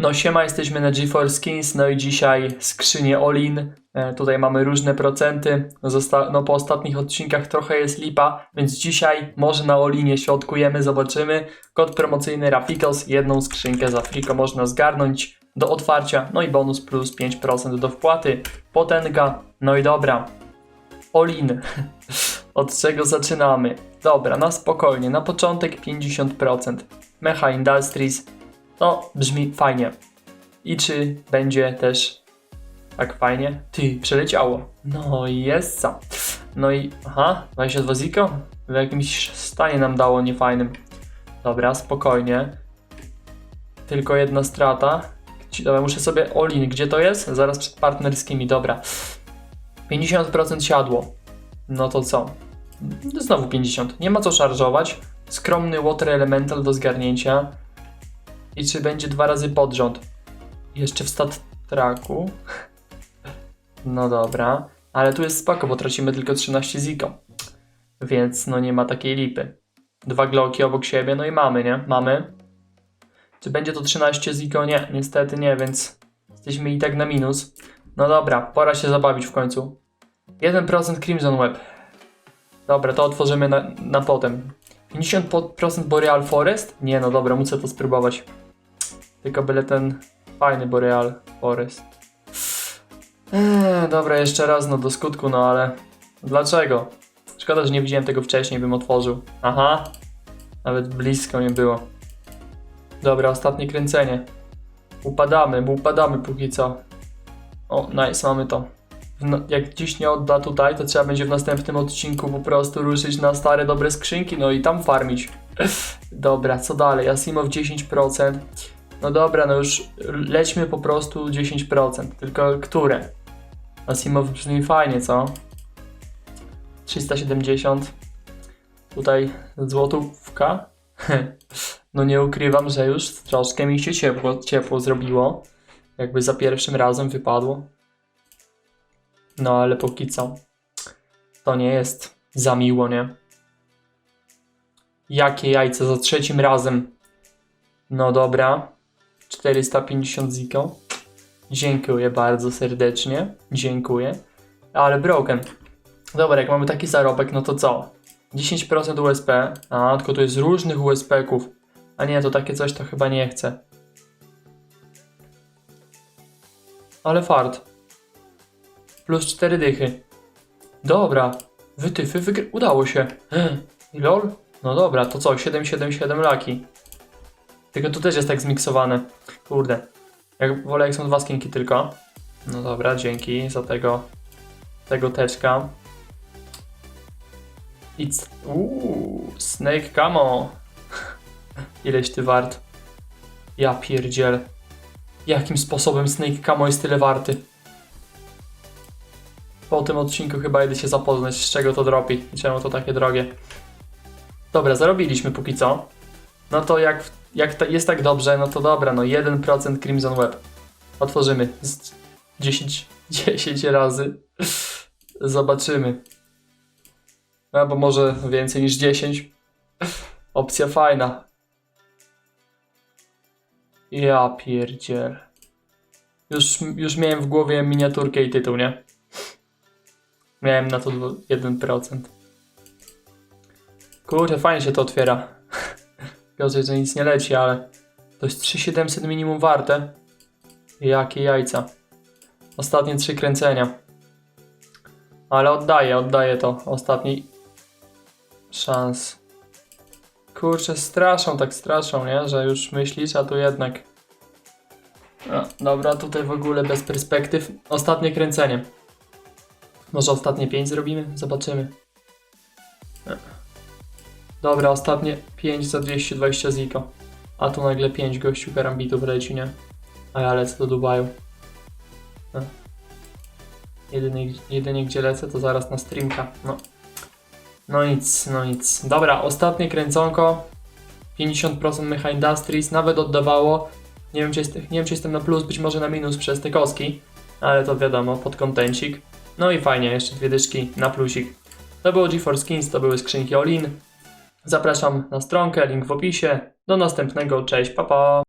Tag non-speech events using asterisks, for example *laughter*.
No siema, jesteśmy na GeForce Skins, no i dzisiaj skrzynie All-in. E, tutaj mamy różne procenty. Zosta- no po ostatnich odcinkach trochę jest lipa, więc dzisiaj może na All-inie środkujemy, zobaczymy. Kod promocyjny Rafikos, jedną skrzynkę za friko można zgarnąć do otwarcia, no i bonus plus 5% do wpłaty. Potęga, no i dobra. All-in. *laughs* Od czego zaczynamy? Dobra, na spokojnie, na początek 50%. Mecha Industries, no, brzmi fajnie. I czy będzie też tak fajnie? Ty, przeleciało. No i jest co. No i, aha, 22 ziko? W jakimś stanie nam dało niefajnym. Dobra, spokojnie. Tylko jedna strata. Dobra, muszę sobie Olin, gdzie to jest? Zaraz przed partnerskimi, dobra. 50% siadło. No to co? Znowu 50. Nie ma co szarżować. Skromny Water Elemental do zgarnięcia. I czy będzie dwa razy pod rząd? Jeszcze w stat traku. No dobra. Ale tu jest spoko, bo tracimy tylko 13 ziko. Więc no nie ma takiej lipy. Dwa gloki obok siebie, no i mamy, nie? Mamy. Czy będzie to 13 ziko? Nie, niestety nie, więc jesteśmy i tak na minus. No dobra, pora się zabawić w końcu. 1% Crimson Web. Dobra, to otworzymy na, na potem. 50% Boreal Forest? Nie, no dobra, muszę to spróbować. Tylko byle ten fajny Boreal Forest. Eee, dobra, jeszcze raz, no do skutku, no ale dlaczego? Szkoda, że nie widziałem tego wcześniej, bym otworzył. Aha, nawet blisko nie było. Dobra, ostatnie kręcenie. Upadamy, bo upadamy póki co. O, nice, mamy to. No, jak dziś nie odda tutaj, to trzeba będzie w następnym odcinku po prostu ruszyć na stare, dobre skrzynki, no i tam farmić. *laughs* Dobra, co dalej? Asimov 10%. No dobra, no już lećmy po prostu 10%. Tylko które? Asimov brzmi fajnie, co? 370. Tutaj złotówka. *laughs* No nie ukrywam, że już troszkę mi się ciepło, ciepło zrobiło. Jakby za pierwszym razem wypadło. No ale póki co. To nie jest za miło, nie? Jakie jajce za trzecim razem? No dobra. 450 ziko. Dziękuję bardzo serdecznie. Dziękuję. Ale broken. Dobra, jak mamy taki zarobek, no to co? 10% USP. A, tylko tu jest różnych USP-ków. A nie, to takie coś to chyba nie chcę. Ale fart. Plus 4 dychy. Dobra. Wytyfy, wygr... Udało się. *gasps* Lol? No dobra, to co? 777 laki. Tylko tu też jest tak zmiksowane. Kurde. Jak wolę jak są dwa skinki tylko. No dobra, dzięki za tego tego teczka. It's... Uuu, Snake Camo. *laughs* Ileś ty wart? Ja pierdziel. Jakim sposobem Snake Camo jest tyle warty? Po tym odcinku chyba idę się zapoznać, z czego to dropi i czemu to takie drogie. Dobra, zarobiliśmy póki co. No to jak, jak to jest tak dobrze, no to dobra, no 1% Crimson Web. Otworzymy z 10, 10 *laughs* razy. Zobaczymy. Albo może więcej niż 10. Opcja fajna. Ja pierdziel. Już, już miałem w głowie miniaturkę i tytuł, nie? Miałem na to dwo- 1%. Kurde, fajnie się to otwiera. Gorzej, że nic nie leci, ale to jest 3700 minimum warte. Jakie jajca. Ostatnie trzy kręcenia. Ale oddaję, oddaję to. Ostatni szans. Kurczę, straszą, tak straszą, nie? Że już myślisz, a tu jednak. No, dobra, tutaj w ogóle bez perspektyw. Ostatnie kręcenie. Może ostatnie 5 zrobimy? Zobaczymy. Dobra, ostatnie 5 za 220 ziko. A tu nagle 5 gościu karambitów leci, nie? A ja lecę do Dubaju. No. Jedynie, jedynie gdzie lecę to zaraz na streamka. No. No nic, no nic. Dobra, ostatnie kręconko. 50% Mecha Industries, nawet oddawało. Nie wiem, czy jest, nie wiem, czy jestem na plus, być może na minus przez te koski. Ale to wiadomo, pod kontencik. No i fajnie, jeszcze dwie dyszki na plusik. To było GeForce Skins, to były skrzynki Olin. Zapraszam na stronkę, link w opisie. Do następnego, cześć, pa pa!